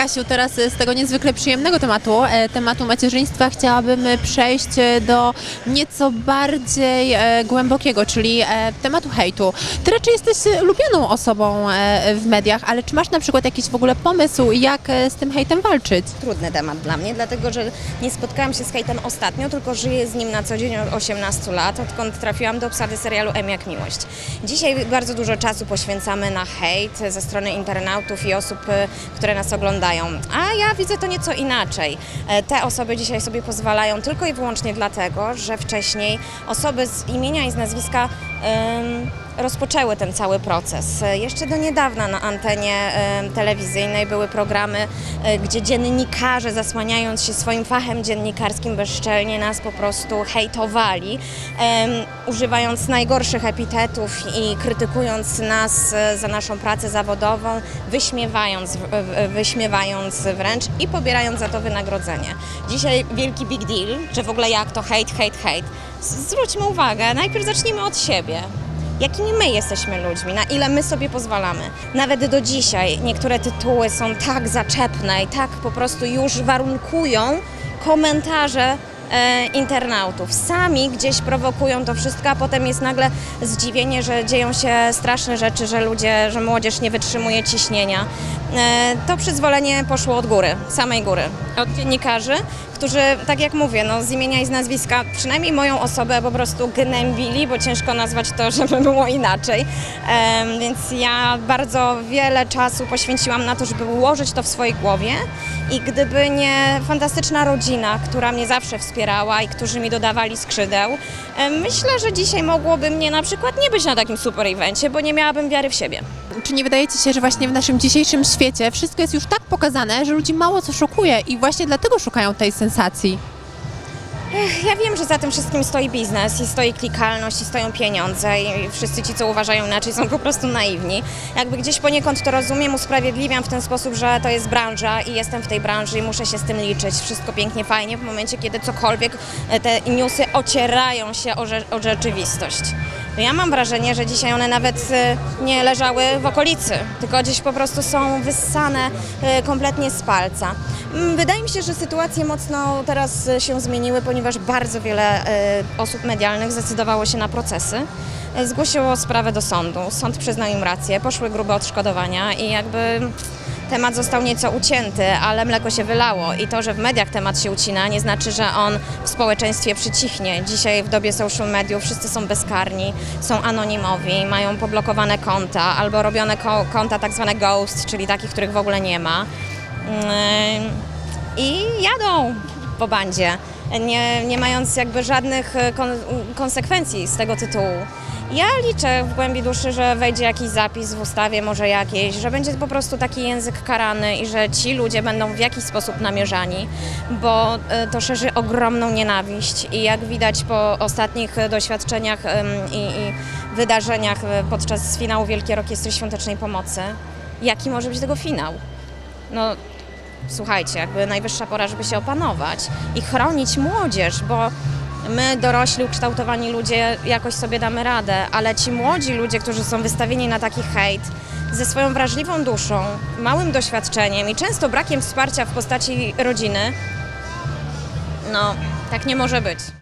Kasiu, teraz e, z tego niezwykle przyjemnego tematu, e, tematu macierzyństwa, chciałabym e, przejść do nieco bardziej głębokiego, czyli tematu hejtu. Ty raczej jesteś lubianą osobą w mediach, ale czy masz na przykład jakiś w ogóle pomysł, jak z tym hejtem walczyć? trudny temat dla mnie, dlatego że nie spotkałam się z hejtem ostatnio, tylko żyję z nim na co dzień od 18 lat, odkąd trafiłam do obsady serialu M jak Miłość. Dzisiaj bardzo dużo czasu poświęcamy na hejt ze strony internautów i osób, które nas oglądają, a ja widzę to nieco inaczej. E, Te osoby dzisiaj sobie pozwalają tylko i wyłącznie dlatego, że wcześniej osoby z imienia i z nazwiska ym, rozpoczęły ten cały proces. E, Jeszcze do niedawna na antenie telewizyjnej były programy, e, gdzie dziennikarze zasłaniając się swoim fachem dziennikarskim bezczelnie nas po prostu hejtowali, używając najgorszych epitetów i krytykując nas e, za naszą pracę zawodową, wyśmiewając, wyśmiewając wręcz i pobierając za to wynagrodzenie. Dzisiaj wielki big deal, że w ogóle jak to hejt, hejt, hejt. Zwróćmy uwagę, najpierw zacznijmy od siebie jakimi my jesteśmy ludźmi, na ile my sobie pozwalamy. Nawet do dzisiaj niektóre tytuły są tak zaczepne i tak po prostu już warunkują komentarze e, internautów. Sami gdzieś prowokują to wszystko, a potem jest nagle zdziwienie, że dzieją się straszne rzeczy, że ludzie, że młodzież nie wytrzymuje ciśnienia. E, to przyzwolenie poszło od góry, samej góry, od dziennikarzy, którzy, tak jak mówię, no, z imienia i z nazwiska, przynajmniej moją osobę po prostu gnębili, bo ciężko nazwać to, żeby było inaczej. Więc ja bardzo wiele czasu poświęciłam na to, żeby ułożyć to w swojej głowie i gdyby nie fantastyczna rodzina, która mnie zawsze wspierała i którzy mi dodawali skrzydeł, myślę, że dzisiaj mogłoby mnie na przykład nie być na takim super evencie, bo nie miałabym wiary w siebie. Czy nie wydaje Ci się, że właśnie w naszym dzisiejszym świecie wszystko jest już tak pokazane, że ludzi mało co szokuje i właśnie dlatego szukają tej sensacji? Ja wiem, że za tym wszystkim stoi biznes i stoi klikalność i stoją pieniądze i wszyscy ci, co uważają inaczej, są po prostu naiwni. Jakby gdzieś poniekąd to rozumiem, usprawiedliwiam w ten sposób, że to jest branża i jestem w tej branży i muszę się z tym liczyć. Wszystko pięknie, fajnie w momencie, kiedy cokolwiek e, te newsy ocierają się o, rze- o rzeczywistość. Ja mam wrażenie, że dzisiaj one nawet e, nie leżały w okolicy, tylko gdzieś po prostu są wyssane e, kompletnie z palca. Mm, Wydaje mi się, że sytuacje mocno teraz e, się zmieniły, ponieważ bardzo wiele osób medialnych zdecydowało się na procesy. Zgłosiło sprawę do sądu, sąd przyznał im rację, poszły grube odszkodowania i jakby temat został nieco ucięty, ale mleko się wylało i to, że w mediach temat się ucina, nie znaczy, że on w społeczeństwie przycichnie. Dzisiaj w dobie social mediów wszyscy są bezkarni, są anonimowi, mają poblokowane konta albo robione ko- konta tak zwane ghost, czyli takich, których w ogóle nie ma. Ym, I jadą po bandzie, nie, nie mając jakby żadnych e, kon- konsekwencji z tego tytułu. Ja liczę w głębi duszy, że wejdzie jakiś zapis w ustawie, może jakiejś, że będzie po prostu taki język karany i że ci ludzie będą w jakiś sposób namierzani, bo e, to szerzy ogromną nienawiść i jak widać po ostatnich doświadczeniach i, i wydarzeniach e, podczas finału Wielkiej Orkiestry Świątecznej Pomocy, jaki może być tego finał? No słuchajcie, jakby najwyższa pora, żeby się opanować i chronić młodzież, bo my dorośli, ukształtowani ludzie jakoś sobie damy radę, ale ci młodzi ludzie, którzy są wystawieni na taki hejt, ze swoją wrażliwą duszą, małym doświadczeniem i często brakiem wsparcia w postaci rodziny, no tak nie może być.